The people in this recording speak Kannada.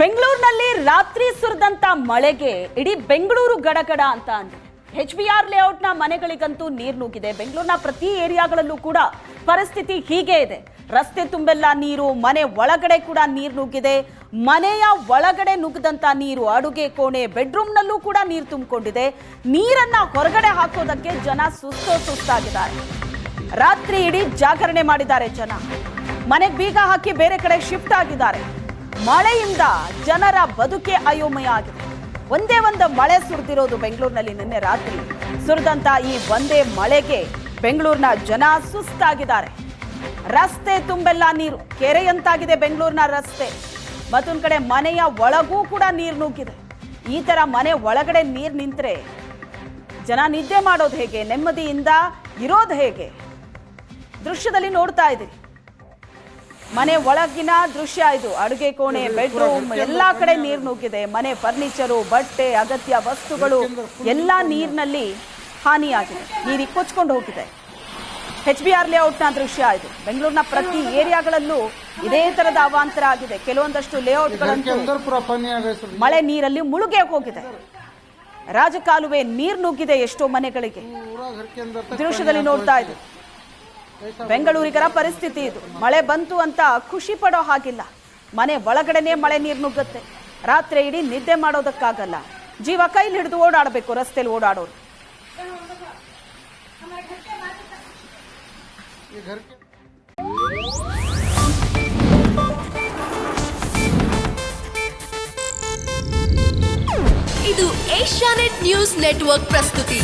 ಬೆಂಗಳೂರಿನಲ್ಲಿ ರಾತ್ರಿ ಸುರಿದಂತ ಮಳೆಗೆ ಇಡೀ ಬೆಂಗಳೂರು ಗಡಗಡ ಅಂತ ಅಂದ್ರೆ ಎಚ್ ಬಿ ಆರ್ ಲೇಔಟ್ನ ಮನೆಗಳಿಗಂತೂ ನೀರು ನುಗ್ಗಿದೆ. ಬೆಂಗಳೂರಿನ ಪ್ರತಿ ಏರಿಯಾಗಳಲ್ಲೂ ಕೂಡ ಪರಿಸ್ಥಿತಿ ಹೀಗೆ ಇದೆ. ರಸ್ತೆ ತುಂಬೆಲ್ಲ ನೀರು, ಮನೆ ಒಳಗಡೆ ಕೂಡ ನೀರು ನುಗ್ಗಿದೆ. ಮನೆಯ ಒಳಗಡೆ ನುಗ್ಗದಂತ ನೀರು, ಅಡುಗೆ ಕೋಣೆ, ಬೆಡ್ರೂಮ್ನಲ್ಲೂ ಕೂಡ ನೀರು ತುಂಬಿಕೊಂಡಿದೆ. ನೀರನ್ನ ಹೊರಗಡೆ ಹಾಕೋದಕ್ಕೆ ಜನ ಸುಸ್ತೋ ಸುಸ್ತಾಗಿದ್ದಾರೆ. ರಾತ್ರಿ ಇಡೀ ಜಾಗರಣೆ ಮಾಡಿದ್ದಾರೆ ಜನ. ಮನೆಗೆ ಬೀಗ ಹಾಕಿ ಬೇರೆ ಕಡೆ ಶಿಫ್ಟ್ ಆಗಿದ್ದಾರೆ. ಮಳೆಯಿಂದ ಜನರ ಬದುಕೆ ಅಯೋಮಯ ಆಗಿದೆ. ಒಂದೇ ಒಂದು ಮಳೆ ಸುರಿದಿರೋದು ಬೆಂಗಳೂರಿನಲ್ಲಿ ನಿನ್ನೆ ರಾತ್ರಿ. ಸುರಿದಂತ ಈ ಒಂದೇ ಮಳೆಗೆ ಬೆಂಗಳೂರಿನ ಜನ ಸುಸ್ತಾಗಿದ್ದಾರೆ. ರಸ್ತೆ ತುಂಬೆಲ್ಲ ನೀರು. ಕೆರೆಯಂತಾಗಿದೆ ಬೆಂಗಳೂರಿನ ರಸ್ತೆ. ಮತ್ತೊಂದು ಕಡೆ ಮನೆಯ ಒಳಗೂ ಕೂಡ ನೀರು ನುಗ್ಗಿದೆ. ಈ ತರ ಮನೆ ಒಳಗಡೆ ನೀರು ನಿಂತರೆ ಜನ ನಿದ್ದೆ ಮಾಡೋದು ಹೇಗೆ? ನೆಮ್ಮದಿಯಿಂದ ಇರೋದು ಹೇಗೆ? ದೃಶ್ಯದಲ್ಲಿ ನೋಡ್ತಾ ಇದ್ದೀರಿ. ಮನೆ ಒಳಗಿನ ದೃಶ್ಯ ಇದು. ಅಡುಗೆ ಕೋಣೆ ಬೆಡ್ರೂಮ್ ಎಲ್ಲಾ ಕಡೆ ನೀರು ನುಗ್ಗಿದೆ. ಮನೆ ಫರ್ನಿಚರು ಬಟ್ಟೆ ಅಗತ್ಯ ವಸ್ತುಗಳು ಎಲ್ಲ ನೀರಿನಲ್ಲಿ ಹಾನಿಯಾಗಿದೆ. ನೀರು ಕೊಚ್ಕೊಂಡು ಹೋಗಿದೆ. ಹೆಚ್ ಬಿ ಆರ್ ಲೇಔಟ್ನ ದೃಶ್ಯ ಇದು. ಬೆಂಗಳೂರಿನ ಪ್ರತಿ ಏರಿಯಾಗಳಲ್ಲೂ ಇದೇ ತರದ ಅವಾಂತರ ಆಗಿದೆ. ಕೆಲವೊಂದಷ್ಟು ಲೇಔಟ್ಗಳನ್ನು ಮಳೆ ನೀರಲ್ಲಿ ಮುಳುಗೇ ಹೋಗಿದೆ. ರಾಜಕಾಲುವೆ ನೀರು ನುಗ್ಗಿದೆ ಎಷ್ಟೋ ಮನೆಗಳಿಗೆ. ದೃಶ್ಯದಲ್ಲಿ ನೋಡ್ತಾ ಇದೆ ಬೆಂಗಳೂರಿಗರ ಪರಿಸ್ಥಿತಿ ಇದು. ಮಳೆ ಬಂತು ಅಂತ ಖುಷಿ ಪಡೋ ಹಾಗಿಲ್ಲ. ಮನೆ ಒಳಗಡೆನೆ ಮಳೆ ನೀರು ನುಗ್ಗುತ್ತೆ. ರಾತ್ರಿ ಇಡೀ ನಿದ್ದೆ ಮಾಡೋದಕ್ಕಾಗಲ್ಲ. ಜೀವ ಕೈಲಿ ಹಿಡಿದು ಓಡಾಡಬೇಕು ರಸ್ತೆಯಲ್ಲಿ ಓಡಾಡೋರು. ಇದು ಏಷ್ಯಾನೆಟ್ ನ್ಯೂಸ್ ನೆಟ್ವರ್ಕ್ ಪ್ರಸ್ತುತಿ.